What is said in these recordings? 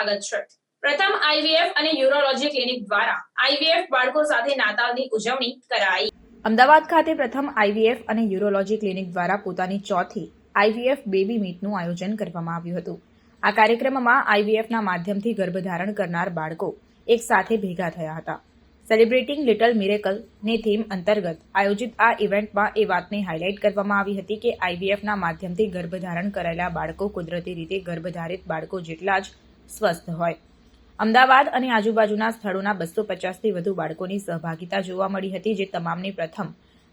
સ્વાગત છે. પ્રથમ આઈવીએફ અને યુરોલોજી ક્લિનિક દ્વારા આઈવીએફ બાળકો સાથે નાતાલની ઉજવણી કરાઈ. અમદાવાદ ખાતે પ્રથમ આઈવીએફ અને યુરોલોજી ક્લિનિક દ્વારા પોતાની ચોથી આઈવીએફ બેબી મીટનું આયોજન કરવામાં આવ્યું હતું. આ કાર્યક્રમમાં આઈવીએફના માધ્યમથી ગર્ભધારણ કરનાર બાળકો એક સાથે ભેગા થયા હતા. સેલિબ્રેટિંગ લિટલ મિરેકલની થીમ અંતર્ગત આયોજિત આ ઇવેન્ટમાં એ વાતને હાઇલાઇટ કરવામાં આવી હતી કે આઈવીએફના માધ્યમથી ગર્ભધારણ કરાયેલા બાળકો કુદરતી રીતે ગર્ભધારિત બાળકો જેટલા જ સ્વસ્થ હોય. અમદાવાદ અને આજુબાજુના સ્થળોના બસો પચાસથી વધુ બાળકોની સહભાગિતા જોવા મળી હતી, જે તમામની પ્રથમ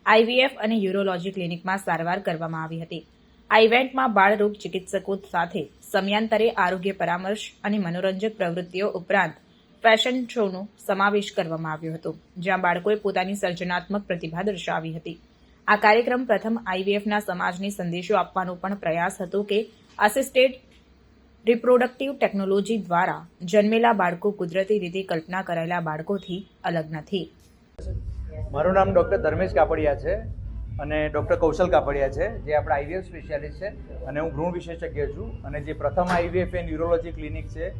આઈવીએફ અને યુરોલોજી ક્લિનિકમાં સારવાર કરવામાં આવી હતી. આ ઇવેન્ટમાં બાળરોગ ચિકિત્સકો સાથે સમયાંતરે આરોગ્ય પરામર્શ અને મનોરંજક પ્રવૃત્તિઓ ઉપરાંત ફેશન શોનો સમાવેશ કરવામાં આવ્યો હતો, જ્યાં બાળકોએ પોતાની સર્જનાત્મક પ્રતિભા દર્શાવી હતી. આ કાર્યક્રમ પ્રથમ આઈવીએફના સમાજને સંદેશો આપવાનો પણ પ્રયાસ હતો કે આસિસ્ટેડ રિપ્રોડક્ટિવ ટેકનોલોજી દ્વારા જન્મેલા બાળકો કુદરતી રીતે કલ્પના કરાયેલા બાળકોથી અલગ નથી. મારું નામ ડૉક્ટર ધર્મેશ કાપડિયા છે અને ડૉક્ટર કૌશલ કાપડિયા છે, જે આપણા આઈવીએફ સ્પેશિયાલિસ્ટ છે અને હું ભ્રૂણ વિશેષજ્ઞ છું અને જે પ્રથમ આઈવીએફ એ યુરોલોજી ક્લિનિક છે,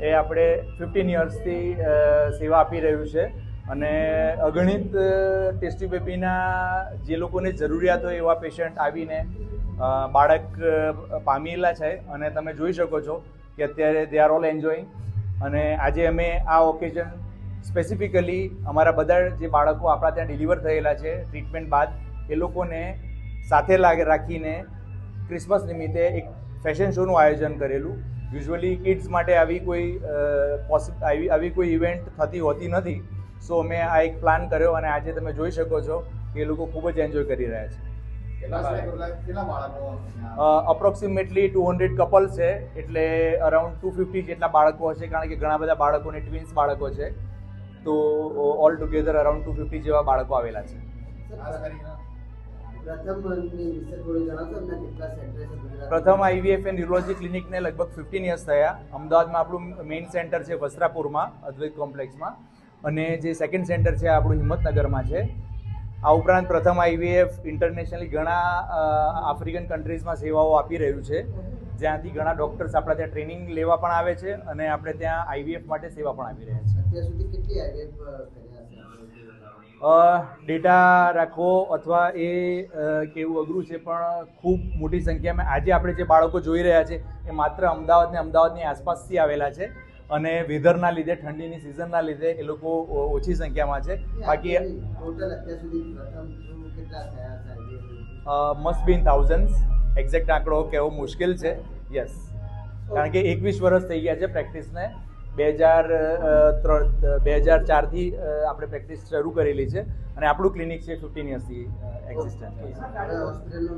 એ આપણે ફિફ્ટીન યર્સથી સેવા આપી રહ્યું છે અને અગણિત ટેસ્ટી બેબીના જે લોકોને જરૂરિયાત હોય એવા પેશન્ટ આવીને બાળક પામેલા છે અને તમે જોઈ શકો છો કે અત્યારે દે આર ઓલ એન્જોઈંગ અને આજે અમે આ ઓકેઝન સ્પેસિફિકલી અમારા બધા જે બાળકો આપણા ત્યાં ડિલિવર થયેલા છે ટ્રીટમેન્ટ બાદ, એ લોકોને સાથે લાગે, રાખીને ક્રિસમસ નિમિત્તે એક ફેશન શોનું આયોજન કરેલું. યુઝ્યુઅલી કિડ્સ માટે આવી કોઈ પોસિબ આવી આવી કોઈ ઇવેન્ટ થતી હોતી નથી. સો મેં આ એક પ્લાન કર્યો અને આજે તમે જોઈ શકો છો કે એ લોકો ખૂબ જ એન્જોય કરી રહ્યા છે. અપ્રોક્સિમેટલી ટુ હંડ્રેડ કપલ છે એટલે અરાઉન્ડ ટુ ફિફ્ટી જેટલા બાળકો હશે કારણ કે ઘણા બધા બાળકોને ટ્વિન્સ બાળકો છે. તો all together around two fifty જેવા બાળકો આવેલા છે. પ્રથમ આઈવીએફ એન્ડ ન્યુરોલોજી ક્લિનિકને લગભગ ફિફ્ટીન યર્સ થયા. અમદાવાદમાં આપણું મેઇન સેન્ટર છે વસ્ત્રાપુરમાં અદ્વૈત કોમ્પ્લેક્સમાં અને જે સેકન્ડ સેન્ટર છે આપણું હિંમતનગરમાં છે. આ ઉપરાંત પ્રથમ આઈવીએફ ઇન્ટરનેશનલી ઘણા આફ્રિકન કન્ટ્રીઝમાં સેવાઓ આપી રહ્યું છે. જ્યાંથી ઘણા ડૉક્ટર્સ આપણા ત્યાં ટ્રેનિંગ લેવા પણ આવે છે અને આપણે ત્યાં આઈવીએફ માટે સેવા પણ આપી રહ્યા છે. ડેટા રાખવો અથવા એ કેવું અઘરું છે પણ ખૂબ મોટી સંખ્યામાં આજે આપણે જે બાળકો જોઈ રહ્યા છે એ માત્ર અમદાવાદ ને અમદાવાદની આસપાસથી આવેલા છે. અને વેધરના લીધે ઠંડીની સિઝનના લીધે એ લોકો ઓછી સંખ્યામાં છે. બાકી must be in thousands exact આંકડો કહેવો મુશ્કેલ છે. યસ કારણ કે એકવીસ વર્ષ થઈ ગયા છે પ્રેક્ટિસને બે હજાર ત્રણ બે હજાર ચારથી આપણે પ્રેક્ટિસ શરૂ કરેલી છે. અને આપણું ક્લિનિક છે ફિફ્ટીન યર્સથી હોસ્પિટલનો